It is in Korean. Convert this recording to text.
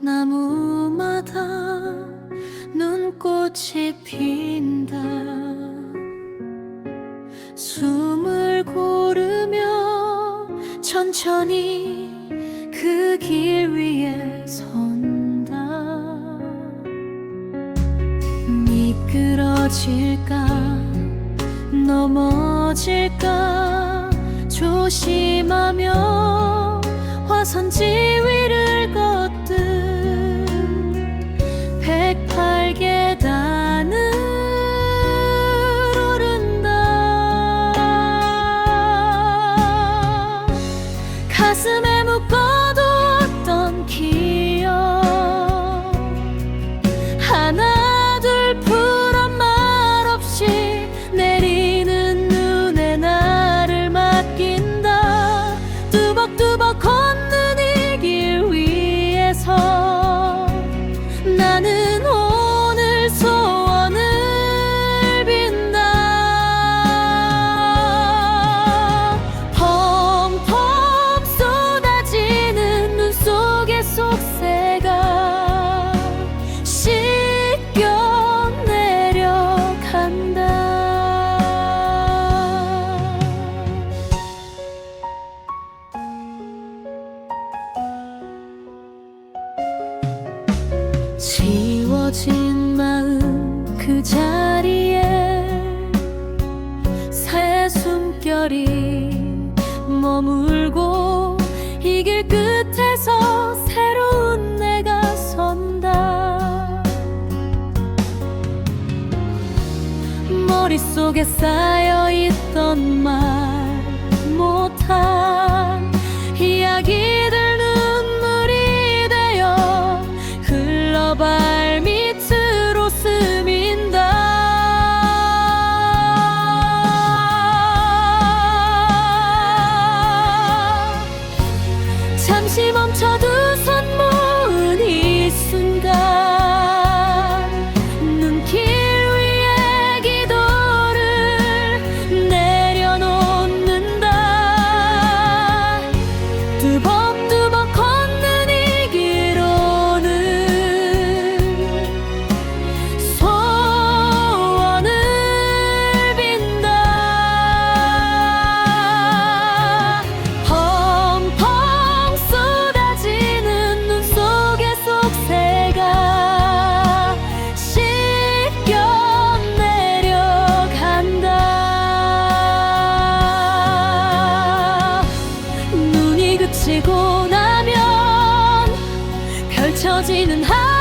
나무마다 눈꽃이 핀다. 숨을 고르며 천천히 그 길 위에 선다. 미끄러질까 넘어질까 조심하며 화선 지 위 가슴에 묶어뒀던 기억. 하나 둘 푸른 말 없이 내리는 눈에 나를 맡긴다. 뚜벅뚜벅 걷는 지워진 마음 그 자리에 새 숨결이 머물고 이 길 끝에서 새로운 내가 선다. 머릿속에 쌓여있던 말 못한 그치고 나면 펼쳐지는 하얀